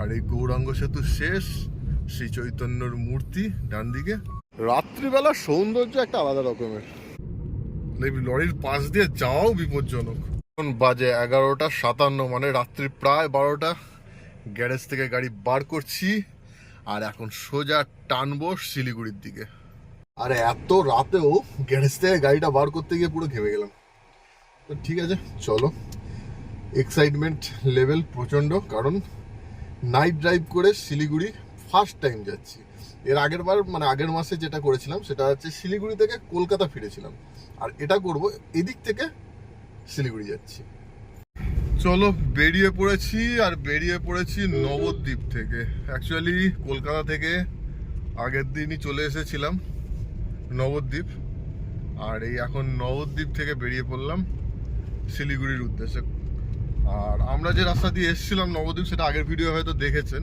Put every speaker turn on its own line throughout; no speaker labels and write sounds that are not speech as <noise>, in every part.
আর এই গৌরাঙ্গ সেতু শেষ শ্রী চৈতন্যর মূর্তি ডান দিকে। রাত্রিবেলা সৌন্দর্য একটা আলাদা রকমের। এই লরির পাশ দিয়ে যাওয়াও বিপজ্জনক। এখন বাজে এগারোটা সাতান্ন মানে রাত্রি প্রায় বারোটা। গ্যারেজ থেকে গাড়ি বার করছি আর এখন সোজা টানবো শিলিগুড়ির দিকে। আরে এত রাতেও গ্যারেজ থেকে গাড়িটা বার করতে গিয়ে পুরো ঘেমে গেলাম। তো ঠিক আছে চলো। এক্সাইটমেন্ট লেভেল প্রচণ্ড কারণ নাইট ড্রাইভ করে শিলিগুড়ি ফার্স্ট টাইম যাচ্ছি। এর আগের বার মানে আগের মাসে যেটা করেছিলাম, সেটা হচ্ছে শিলিগুড়ি থেকে কলকাতা ফিরেছিলাম। আর এটা করব এদিক থেকে শিলিগুড়ি যাচ্ছি। চলো বেরিয়ে পড়েছি, আর বেরিয়ে পড়েছি নবদ্বীপ থেকে। অ্যাকচুয়ালি কলকাতা থেকে আগের দিনই চলে এসেছিলাম নবদ্বীপ। আর এই এখন নবদ্বীপ থেকে বেরিয়ে পড়লাম শিলিগুড়ির উদ্দেশ্যে। আর আমরা যে রাস্তা দিয়ে এসেছিলাম নবদ্বীপ, সেটা আগের ভিডিও হয়তো দেখেছেন,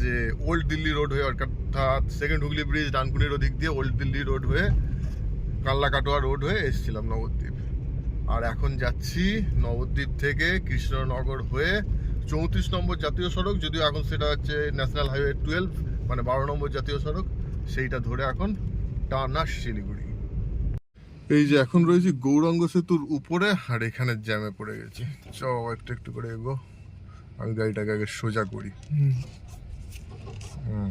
যে ওল্ড দিল্লি রোড হয়ে অর্থাৎ সেকেন্ড হুগলি ব্রিজ ডানকুনির ওদিক দিয়ে ওল্ড দিল্লি রোড হয়ে কাল্লা কাটোয়া রোড হয়ে এসেছিলাম নবদ্বীপ। আর এখন যাচ্ছি নবদ্বীপ থেকে কৃষ্ণনগর হয়ে চৌত্রিশ নম্বর জাতীয় সড়ক, যদিও এখন সেটা হচ্ছে ন্যাশনাল হাইওয়ে টুয়েলভ মানে বারো নম্বর জাতীয় সড়ক, সেইটা ধরে এখন টানা শিলিগুড়ি। এই যে এখন রয়েছে গৌরাঙ্গ সেতুর উপরে আর এখানে জ্যামে পড়ে গেছি। চ একটু একটু করে এগো। আমি গাড়িটাকে আগে সোজা করি। হুম।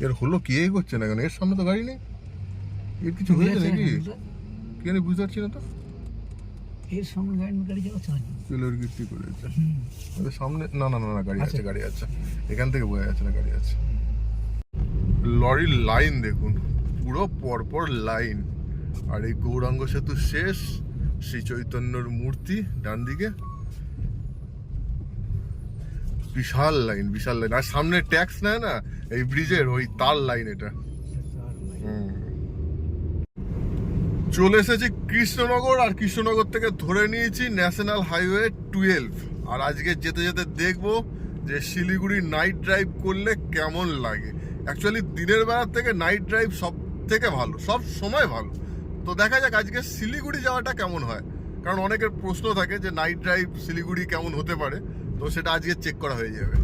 এর হলো কি? এগোচ্ছে না কেন? এর সামনে তো গাড়ি নেই। এর কিছু হয়েছে নাকি? কেন বুঝতে পারছি না তো?
এর সামনে গাড়ি না
করেছে। সামনে না না না না গাড়ি আছে গাড়ি আছে। এখান থেকে বোঝা যাচ্ছে না গাড়ি আছে। লরির লাইন দেখুন। পুরো পরপর লাইন। আর এই গৌরাঙ্গ সেতু শেষ, শ্রী চৈতন্যর মূর্তি ডান দিকে। বিশাল লাইন বিশাল লাইন। আর সামনে ট্যাক্স নেয় না, এই ব্রিজের ওই তার লাইন এটা। চলে এসেছি কৃষ্ণনগর, আর কৃষ্ণনগর থেকে ধরে নিয়েছি ন্যাশনাল হাইওয়ে টুয়েলভ। আর আজকে যেতে যেতে দেখব যে শিলিগুড়ি নাইট ড্রাইভ করলে কেমন লাগে। অ্যাকচুয়ালি দিনের বেলার থেকে নাইট ড্রাইভ সব থেকে ভালো, সব সময় ভালো। তো দেখা যাক আজকে শিলিগুড়ি যাওয়াটা কেমন হয়। কারণ অনেকের প্রশ্ন থাকে যে নাইট ড্রাইভ শিলিগুড়ি কেমন হতে পারে, তো সেটা আজকে চেক করা হয়ে যাবে।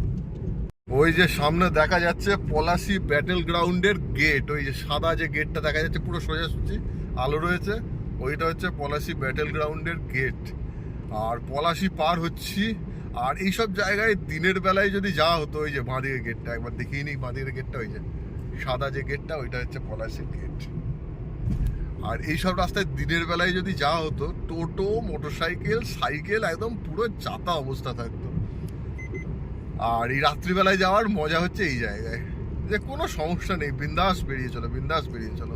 ওই যে সামনে দেখা যাচ্ছে পলাশি ব্যাটেল গ্রাউন্ডের গেট ওই যে সাদা যে গেটটা দেখা যাচ্ছে পুরো সোজাসুজি আলো রয়েছে, ওইটা হচ্ছে পলাশি ব্যাটেল গ্রাউন্ডের গেট আর পলাশি পার হচ্ছি, আর এইসব জায়গায় দিনের বেলায় যদি যাওয়া হতো, ওই যে বাঁদিকে গেটটা একবার দেখিয়ে নিই বাঁদিকের গেটটা ওই যে সাদা যে গেটটা ওইটা হচ্ছে পলাশির গেট আর এইসব রাস্তায় দিনের বেলায় যদি যাওয়া হতো, টোটো, মোটরসাইকেল, সাইকেল, একদম পুরো যাতা অবস্থা থাকতো। আর এই রাত্রিবেলায় যাওয়ার মজা হচ্ছে এই জায়গায়। যে কোনো সমস্যা নেই, বিন্দাস বেরিয়ে চলো, বিন্দাস বেরিয়ে চলো।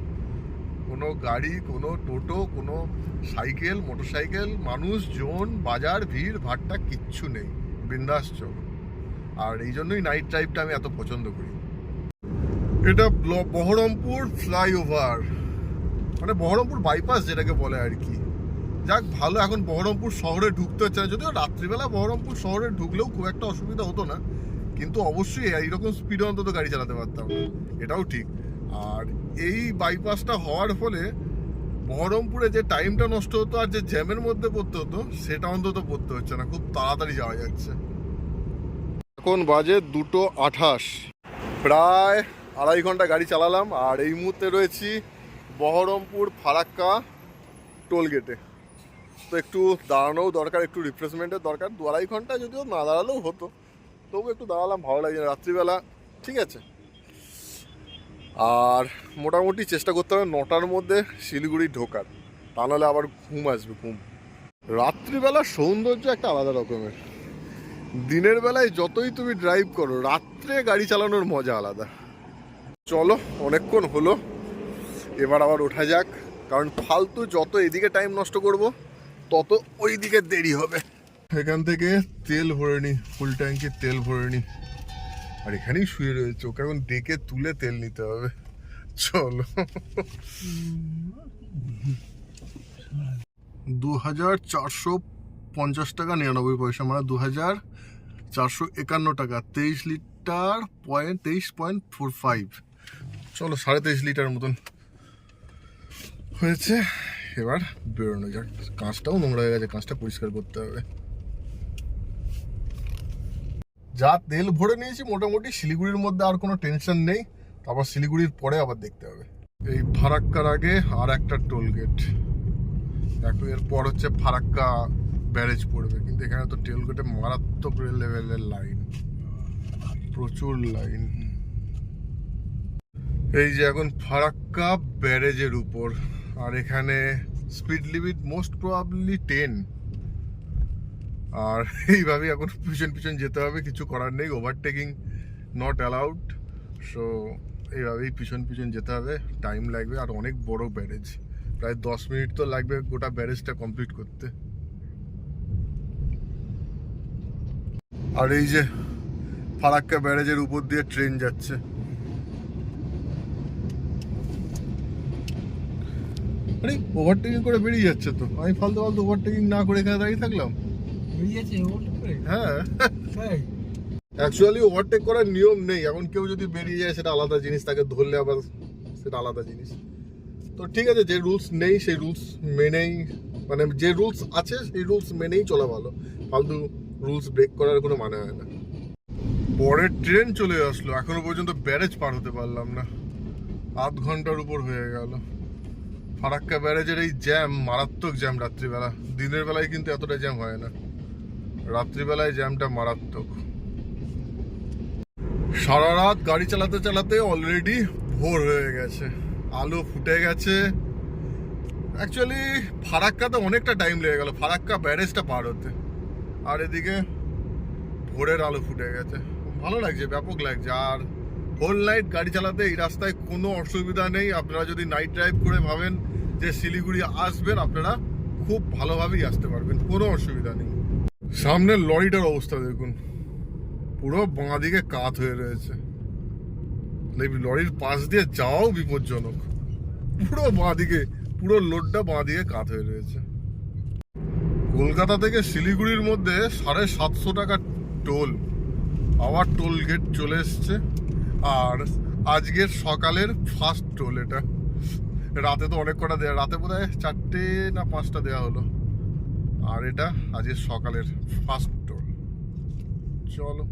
কোনো গাড়ি, কোনো টোটো, কোনো সাইকেল, মোটরসাইকেল মানুষ জন বাজার, ভিড়, ভাট্টা কিচ্ছু নেই। বিন্দাস চলো। আর এই জন্যই নাইট ড্রাইভটা আমি এত পছন্দ করি। এটা বহরমপুর ফ্লাইওভার। মানে বহরমপুর বাইপাস যেটাকে বলে আর কি। যাক, ভালো, এখন বহরমপুর শহরে ঢুকতে হচ্ছে না। যদিও রাত্রিবেলা বহরমপুর শহরে ঢুকলেও খুব একটা অসুবিধা হতো না, কিন্তু অবশ্যই এইরকম স্পিডে অন্তত গাড়ি চালাতে পারতাম। এটাও ঠিক। আর এই বাইপাসটা হওয়ার ফলে বহরমপুরে যে টাইমটা নষ্ট হতো আর যে জ্যামের মধ্যে পড়তে হতো, সেটা অন্তত পড়তে হচ্ছে না। খুব তাড়াতাড়ি যাওয়া যাচ্ছে। এখন বাজে দুটো আঠাশ। প্রায় আড়াই ঘণ্টা গাড়ি চালালাম, আর এই মুহূর্তে রয়েছি বহরমপুর ফারাক্কা টোল গেটে। তো একটু দাঁড়ানোও দরকার, একটু রিফ্রেশমেন্টের দরকার। দু আড়াই ঘণ্টা যদিও না দাঁড়ালেও হতো, তবু একটু দাঁড়ালাম, ভালো লাগে রাত্রিবেলা, ঠিক আছে। আর মোটামুটি চেষ্টা করতে হবে নটার মধ্যে শিলিগুড়ি ঢোকার, তা নাহলে আবার ঘুম আসবে, ঘুম। রাত্রিবেলা সৌন্দর্য একটা আলাদা রকমের। দিনের বেলায় যতই তুমি ড্রাইভ করো, রাত্রে গাড়ি চালানোর মজা আলাদা। চলো, অনেকক্ষণ হলো। এবার আবার ওঠা যাক, কারণ ফালতু যত এদিকে টাইম নষ্ট করব, তত ওই দিকে দেরি হবে। এখান থেকে তেল ভরে নি ফুল ট্যাঙ্কে তেল ভরে নি। আর এখানেই শুয়ে রয়েছে, ওকে এখন ডেকে তুলে তেল নিতে হবে। চলো। দু হাজার চারশো পঞ্চাশ টাকা নিরানব্বই পয়সা মানে দু হাজার চারশো একান্ন টাকা, তেইশ লিটার পয়েন্ট তেইশ পয়েন্ট ফোর ফাইভ চলো, সাড়ে তেইশ লিটার মতন। হয়েছে। এবার বেরোনো যাক। কাঁচটাও নোংরা হয়ে গেছে কাঁচটা পরিষ্কার করতে হবে। যা তেল ভরে নিয়েছি, মোটামুটি শিলিগুড়ির মধ্যে আর কোনো টেনশন নেই। তারপর শিলিগুড়ির পরে আবার দেখতে হবে। এই ফারাক্কার আগে আর একটা টোল গেট এখন এরপর হচ্ছে ফারাক্কা ব্যারেজ পড়বে। কিন্তু এখানে তো টোল গেটে মারাত্মক লেভেলের লাইন প্রচুর লাইন এই যে এখন ফারাক্কা ব্যারেজের উপর। আর এখানে speed limit most probably ten আর <laughs> এইভাবে এখন পিছন পিছন যেতে হবে, কিছু করার নেই ওভারটেকিং নট অ্যালাউড সো এইভাবেই পিছন পিছন যেতে হবে টাইম লাগবে, আর অনেক বড় ব্যারেজ প্রায় দশ মিনিট তো লাগবে গোটা ব্যারেজটা কমপ্লিট করতে। আর এই যে ফারাক্কা ব্যারেজের উপর দিয়ে ট্রেন যাচ্ছে। আরে ওভারটেকিং করে বেরিয়ে যাচ্ছে তো। আমি ফালতু ফালতু ওভারটেকিং না করে এখানে দাঁড়িয়ে থাকলাম। হ্যাঁ। অ্যাকচুয়ালি ওভারটেক করার নিয়ম নেই। এখন কেউ যদি বেরিয়ে যায় সেটা আলাদা জিনিস তাকে ধরলে আবার সেটা আলাদা জিনিস। তো ঠিক আছে যে রুলস নেই সেই রুলস মেনেই মানে যে রুলস আছে সেই রুলস মেনেই চলা ভালো। ফালতু রুলস ব্রেক করার কোনো মানে হয় না। পরের ট্রেন চলে আসলো। এখনও পর্যন্ত ব্যারেজ পার হতে পারলাম না। আধ ঘণ্টার উপর হয়ে গেল। ফারাক্কা ব্যারেজের এই জ্যাম মারাত্মক জ্যাম রাত্রিবেলা। দিনের বেলায় কিন্তু এতটা জ্যাম হয় না। রাত্রিবেলায় জ্যামটা মারাত্মক। সারা রাত গাড়ি চালাতে চালাতে অলরেডি ভোর হয়ে গেছে। আলো ফুটে গেছে। অ্যাকচুয়ালি ফারাক্কাতে অনেকটা টাইম লেগে গেল। ফারাক্কা ব্যারেজটা পার হতে। আর এদিকে ভোরের আলো ফুটে গেছে। ভালো লাগছে, ব্যাপক লাগছে। আর হোল নাইট গাড়ি চালাতে এই রাস্তায় কোনো অসুবিধা নেই। আপনারা যদি নাইট ড্রাইভ করে ভাবেন যে শিলিগুড়ি আসবেন, আপনারা খুব ভালোভাবেই আসতে পারবেন, কোনো অসুবিধা নেই। সামনের লরিটার অবস্থা দেখুন। পুরো বাঁ দিকে কাত হয়ে রয়েছে। লরির পাশ দিয়ে যাওয়াও বিপজ্জনক। পুরো বাঁ দিকে, পুরো লোডটা বাঁ দিকে কাত হয়ে রয়েছে। কলকাতা থেকে শিলিগুড়ির মধ্যে সাড়ে সাতশো টাকা টোল। আবার টোল গেট চলে এসছে। আর আজকের সকালের ফার্স্ট টোল এটা। রাতে তো অনেক কটা দেয়া রাতে বোধ হয় চারটে না পাঁচটা দেওয়া হলো। আর এটা আজকের সকালের ফার্স্ট টোল চলো,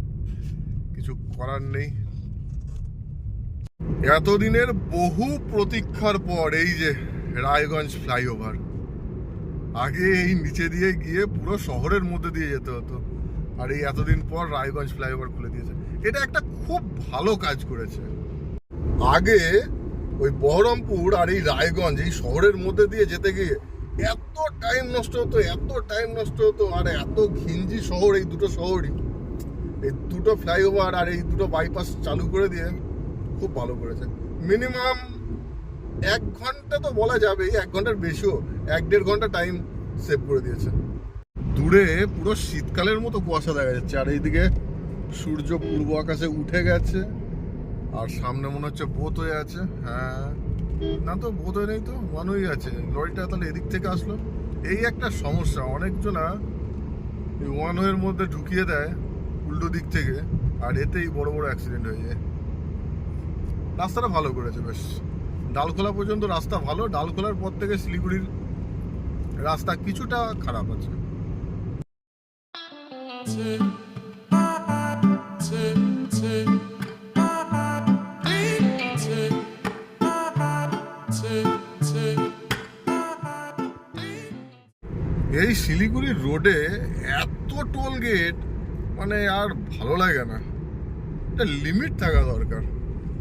কিছু করার নেই। এতদিনের বহু প্রতীক্ষার পর এই যে রায়গঞ্জ ফ্লাইওভার, আগে এই নিচে দিয়ে গিয়ে পুরো শহরের মধ্যে দিয়ে যেতে হতো। আর এই এতদিন পর রায়গঞ্জ ফ্লাইওভার খুলে দিয়েছে। এটা একটা খুব ভালো কাজ করেছে। আগে ওই বহরমপুর আর এই রায়গঞ্জ, এই শহরের মধ্যে দিয়ে যেতে গিয়ে এত টাইম নষ্ট হতো, এত টাইম নষ্ট হতো, আর এত ঘিঞ্জি শহর এই দুটো শহরই। এই দুটো ফ্লাইওভার আর এই দুটো বাইপাস চালু করে দিয়ে খুব ভালো করেছে। মিনিমাম এক ঘণ্টা তো বলা যাবেই এক ঘণ্টার বেশিও, এক দেড় ঘণ্টা টাইম সেভ করে দিয়েছে। দূরে পুরো শীতকালের মতো কুয়াশা দেখা যাচ্ছে, আর এইদিকে সূর্য পূর্ব আকাশে উঠে গেছে, আর সামনে মনে হচ্ছে বোত হয়ে আছে। হ্যাঁ। না তো বোধ হয়ে নেই তো মানুষই আছে। লরিটা তাহলে এদিক থেকে আসলো। এই একটা সমস্যা, অনেকজনা এই ওয়ান ওয়ের মধ্যে ঢুকিয়ে দেয় উল্টো দিক থেকে, আর এতেই বড় বড় অ্যাক্সিডেন্ট হয়ে যায়। রাস্তাটা ভালো করেছে, বেশ। ডালখোলা পর্যন্ত রাস্তা ভালো, ডালখোলার পর থেকে শিলিগুড়ির রাস্তা কিছুটা খারাপ আছে। এই শিলিগুড়ি রোডে এত টোল গেট মানে আর ভালো লাগে না। একটা লিমিট থাকা দরকার।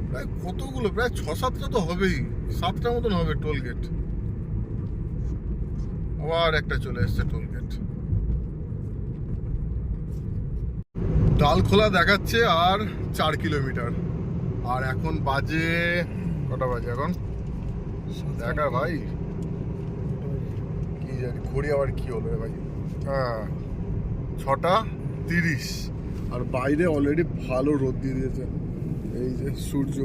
প্রায় কতগুলো, প্রায় ছ সাতটা তো হবেই সাতটা মতন হবে টোল গেট। আবার একটা চলে এসছে টোল গেট। ডালখোলা দেখাচ্ছে আর চার কিলোমিটার। আর এখন বাজে, কটা বাজে এখন? দেখা, ভাই। কি জানি, ঘড়ি আবার কি হলো রে ভাই? হ্যাঁ ছটা তিরিশ। আর বাইরে অলরেডি ভালো রোদ দিয়ে দিয়েছে। এই যে সূর্য,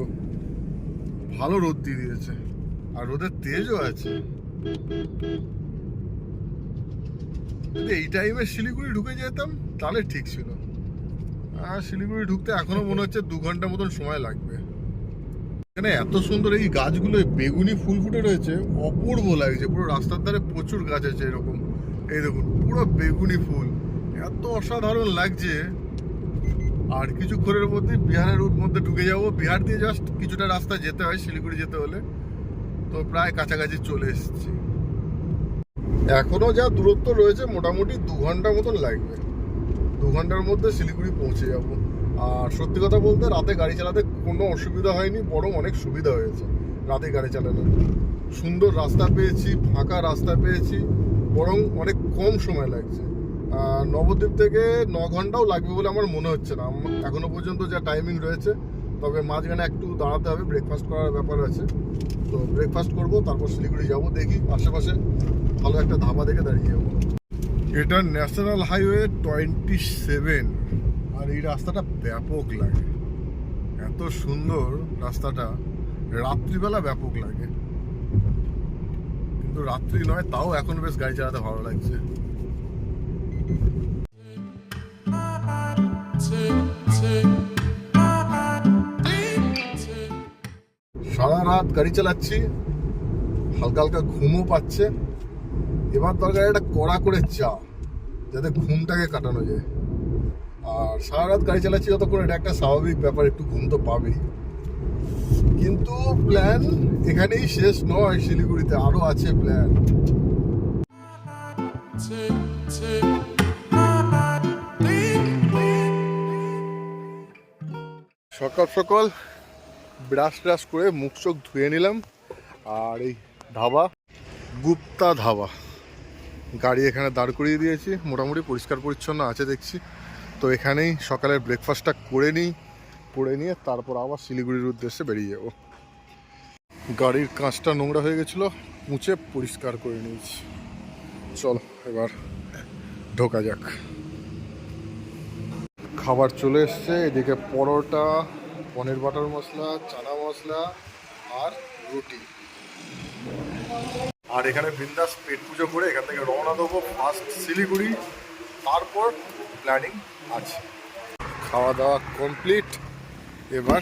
ভালো রোদ দিয়ে দিয়েছে। আর রোদের তেজও আছে। এই টাইমে শিলিগুড়ি ঢুকে যেতাম, তাহলে ঠিক ছিল। আর শিলিগুড়ি ঢুকতে এখনও মনে হচ্ছে দু ঘণ্টা মতন সময় লাগবে। এখানে এত সুন্দর এই গাছগুলো বেগুনি ফুল ফুটে রয়েছে, অপূর্ব লাগছে। পুরো রাস্তার ধারে প্রচুর গাছ আছে এরকম। এই দেখুন, পুরো বেগুনি ফুল। এত অসাধারণ লাগছে। আর কিছুক্ষণের মধ্যে, বিহারের রুট মধ্যে ঢুকে যাব। বিহার দিয়ে জাস্ট কিছুটা রাস্তা যেতে হয়, শিলিগুড়ি যেতে হলে। তো প্রায় কাছাকাছি চলে এসেছি। এখনও যা দূরত্ব রয়েছে, মোটামুটি দু ঘণ্টা মতন লাগবে। দু ঘণ্টার মধ্যে শিলিগুড়ি পৌঁছে যাব। আর সত্যি কথা বলতে রাতে গাড়ি চালাতে কোনো অসুবিধা হয়নি, বরং অনেক সুবিধা হয়েছে রাতে গাড়ি চালানো সুন্দর রাস্তা পেয়েছি, ফাঁকা রাস্তা পেয়েছি, বরং অনেক কম সময় লাগছে। নবদ্বীপ থেকে ন ঘন্টাও লাগবে বলে আমার মনে হচ্ছে না। এখনও পর্যন্ত যা টাইমিং রয়েছে, তবে মাঝখানে একটু দাঁড়াতে হবে ব্রেকফাস্ট করার ব্যাপার আছে। তো ব্রেকফাস্ট করব, তারপর শিলিগুড়ি যাব, দেখি আশেপাশে ভালো একটা ধাবা দেখে দাঁড়িয়ে যাব। এটা ন্যাশনাল হাইওয়ে টোয়েন্টি সেভেন আর এই রাস্তাটা ব্যাপক লাগে। এত সুন্দর রাস্তাটা রাত্রিবেলা ব্যাপক লাগে। কিন্তু রাত্রি নয়, তাও এখন বেশ গাড়ি চালাতে ভালো লাগছে। সারা রাত গাড়ি চালাচ্ছি, হালকা হালকা ঘুমও পাচ্ছে। এবার দরকার একটা কড়া করে চা, যাতে ঘুমটাকে কাটানো যায়। আর সারা রাত গাড়ি চালাচ্ছি যতক্ষণ এটা একটা স্বাভাবিক ব্যাপার, একটু ঘুম তো পাবেই। কিন্তু প্ল্যান এখানেই শেষ নয়, শিলিগুড়িতে আরও আছে প্ল্যান সকাল সকাল ব্রাশ ট্রাশ করে মুখ চোখ ধুয়ে নিলাম, আর এই ধাবা, গুপ্তা ধাবা। গাড়ি এখানে দাঁড় করিয়ে দিয়েছি, মোটামুটি পরিষ্কার পরিচ্ছন্ন আছে দেখছি। তো এখানেই সকালের ব্রেকফাস্টটা করে নিই করে নিয়ে তারপর আবার শিলিগুড়ির উদ্দেশ্যে বেরিয়ে যাব। গাড়ির কাঁচটা নোংরা হয়ে গেছিল, মুছে পরিষ্কার করে নিয়েছি। চল, এবার ঢোকা যাক। খাবার চলে এসছে, এদিকে পরোটা, পনির বাটার মশলা, চানা মশলা আর রুটি। আর এখানে বিন্দাস পেট পুজো করে এখান থেকে রওনা দেবো ফার্স্ট শিলিগুড়ি। তারপর প্ল্যানিং আছে। খাওয়া দাওয়া কমপ্লিট এবার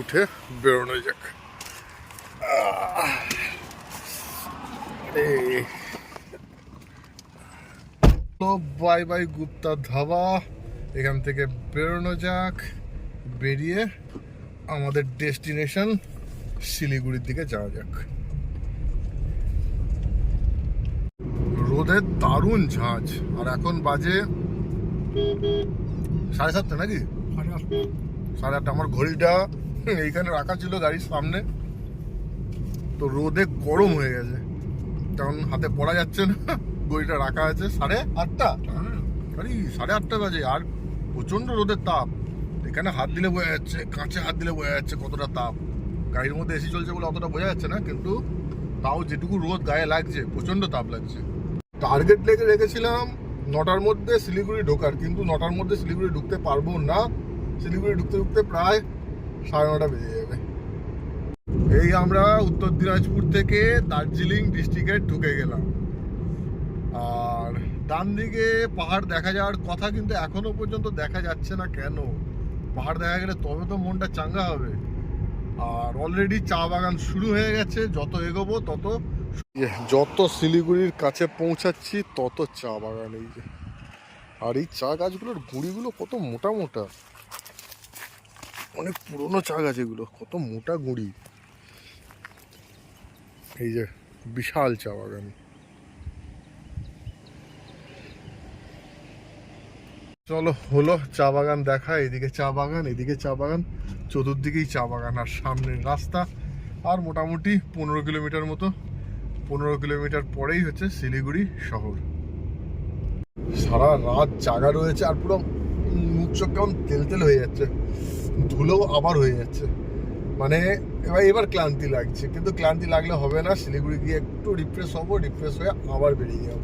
উঠে বেরোনো যাক। তো বাই বাই গুপ্তা ধাবা, এখান থেকে বেরোনো যাক, বেরিয়ে আমাদের ডেস্টিনেশন শিলিগুড়ির দিকে যাওয়া যাক। রোদের দারুণ ঝাঁজ। আর এখন বাজে সাড়ে সাতটা নাকি?
সাড়ে আটটা।
আমার ঘড়িটা এইখানে রাখা ছিল গাড়ির সামনে। তো রোদে গরম হয়ে গেছে। তখন হাতে পড়া যাচ্ছে না। ঘড়িটা রাখা আছে সাড়ে আটটা।
হ্যাঁ।
আরে সাড়ে আটটা বাজে। আর প্রচণ্ড রোদের তাপ। এখানে হাত দিলে বোঝা যাচ্ছে কাঁচে হাত দিলে বোঝা যাচ্ছে কতটা তাপ। গাড়ির মধ্যে এসি চলছে বলে অতটা বোঝা যাচ্ছে না কিন্তু তাও যেটুকু রোদ গায়ে লাগছে প্রচণ্ড তাপ লাগছে। টার্গেট লেগে রেখেছিলাম, নটার মধ্যে শিলিগুড়ি ঢোকার, কিন্তু নটার মধ্যে শিলিগুড়ি ঢুকতে পারব না। শিলিগুড়ি ঢুকতে ঢুকতে প্রায় সাড়ে নটা বেজে যাবে। এই আমরা উত্তর দিনাজপুর থেকে দার্জিলিং ডিস্ট্রিক্টে ঢুকে গেলাম। আর ডান দিকে পাহাড় দেখা যাওয়ার কথা কিন্তু এখনও পর্যন্ত দেখা যাচ্ছে না কেন? পাহাড় দেখা গেলে তবে তো মনটা চাঙ্গা হবে। আর অলরেডি চা বাগান শুরু হয়ে গেছে, যত এগোবো তত যত শিলিগুড়ির কাছে পৌঁছাচ্ছি, তত চা বাগান এই যে। আর এই চা গাছগুলোর গুঁড়িগুলো কত মোটা মোটা। অনেক পুরনো চা গাছ এগুলো, কত মোটা গুঁড়ি। এই যে, বিশাল চা বাগান। চলো, হলো চা বাগান দেখা, এদিকে চা বাগান, এদিকে চা বাগান, চতুর্দিকেই চা বাগান, আর সামনের রাস্তা। আর মোটামুটি পনেরো কিলোমিটার মতো। পনেরো কিলোমিটার পরেই হচ্ছে শিলিগুড়ি শহর। সারা রাত জাগা রয়েছে আর পুরো মুখ চোখ কেমন তেল তেল হয়ে যাচ্ছে, ধুলোও আবার হয়ে যাচ্ছে। মানে এবার এবার ক্লান্তি লাগছে, কিন্তু ক্লান্তি লাগলে হবে না, শিলিগুড়ি গিয়ে একটু রিফ্রেশ হব রিফ্রেশ হয়ে আবার বেরিয়ে যাব।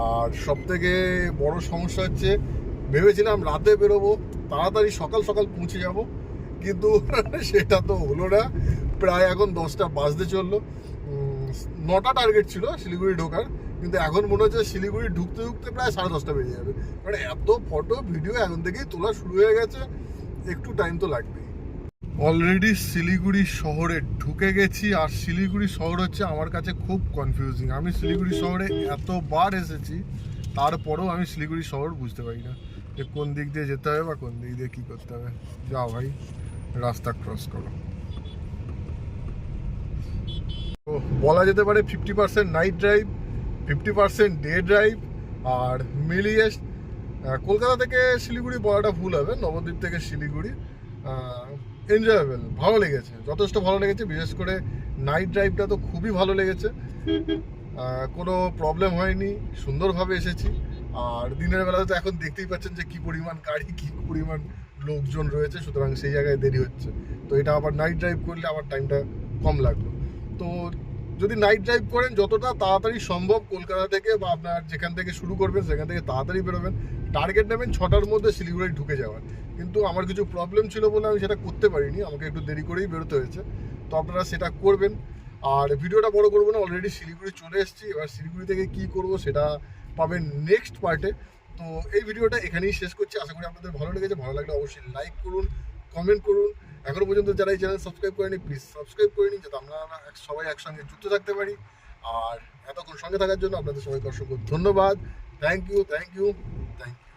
আর সব থেকে বড় সমস্যা হচ্ছে, ভেবেছিলাম রাতে বেরোবো, তাড়াতাড়ি সকাল সকাল পৌঁছে যাব, কিন্তু <laughs> সেটা তো হলো না। প্রায় এখন দশটা বাজতে চলল। নটা টার্গেট ছিল শিলিগুড়ি ঢোকার, কিন্তু এখন মনে হচ্ছে শিলিগুড়ি ঢুকতে ঢুকতে প্রায় সাড়ে দশটা বেজে যাবে। মানে এত ফটো ভিডিও এখন থেকেই তোলা শুরু হয়ে গেছে, একটু টাইম তো লাগবেই। অলরেডি শিলিগুড়ি শহরে ঢুকে গেছি, আর শিলিগুড়ি শহর হচ্ছে আমার কাছে খুব কনফিউজিং আমি শিলিগুড়ি শহরে এতবার এসেছি, তারপরেও আমি শিলিগুড়ি শহর বুঝতে পারি না যে কোন দিক দিয়ে যেতে হবে বা কোন দিক দিয়ে কি করতে হবে। যাও ভাই, রাস্তা ক্রস করো তো বলা যেতে পারে fifty percent night drive fifty percent day drive আর মিলিয়ে কলকাতা থেকে শিলিগুড়ি বলাটা ভুল হবে, নবদ্বীপ থেকে শিলিগুড়ি এনজয়েবল ভালো লেগেছে, যথেষ্ট ভালো লেগেছে, বিশেষ করে নাইট ড্রাইভটা তো খুবই ভালো লেগেছে কোনো প্রবলেম হয়নি, সুন্দরভাবে এসেছি, আর দিনের বেলা তো এখন দেখতেই পাচ্ছেন যে কি পরিমাণ গাড়ি, কি পরিমাণ লোকজন রয়েছে, সুতরাং সেই জায়গায় দেরি হচ্ছে, তো এটা আবার নাইট ড্রাইভ করলে আবার টাইমটা কম লাগল। তো যদি নাইট ড্রাইভ করেন, যতটা তাড়াতাড়ি সম্ভব কলকাতা থেকে বা আপনার যেখান থেকে শুরু করবেন, সেখান থেকে তাড়াতাড়ি বেরোবেন। টার্গেট নেবেন ছটার মধ্যে শিলিগুড়ি ঢুকে যাওয়ার। কিন্তু আমার কিছু প্রবলেম ছিল বলে আমি সেটা করতে পারিনি, আমাকে একটু দেরি করেই বেরোতে হয়েছে। তো আপনারা সেটা করবেন। আর ভিডিওটা বড় করব না অলরেডি শিলিগুড়ি চলে এসেছি। এবার শিলিগুড়ি থেকে কি করব সেটা পাবেন নেক্সট পার্টে তো এই ভিডিওটা এখানেই শেষ করছি। আশা করি আপনাদের ভালো লেগেছে। ভালো লাগলে অবশ্যই লাইক করুন কমেন্ট করুন। এখনও পর্যন্ত যারা এই চ্যানেল সাবস্ক্রাইব করেনি প্লিজ সাবস্ক্রাইব করে নিন, যাতে আমরা সবাই একসঙ্গে যুক্ত থাকতে পারি। আর এতক্ষণ সঙ্গে থাকার জন্য আপনাদের সবাইকে অসংখ্য ধন্যবাদ। Thank you thank you thank you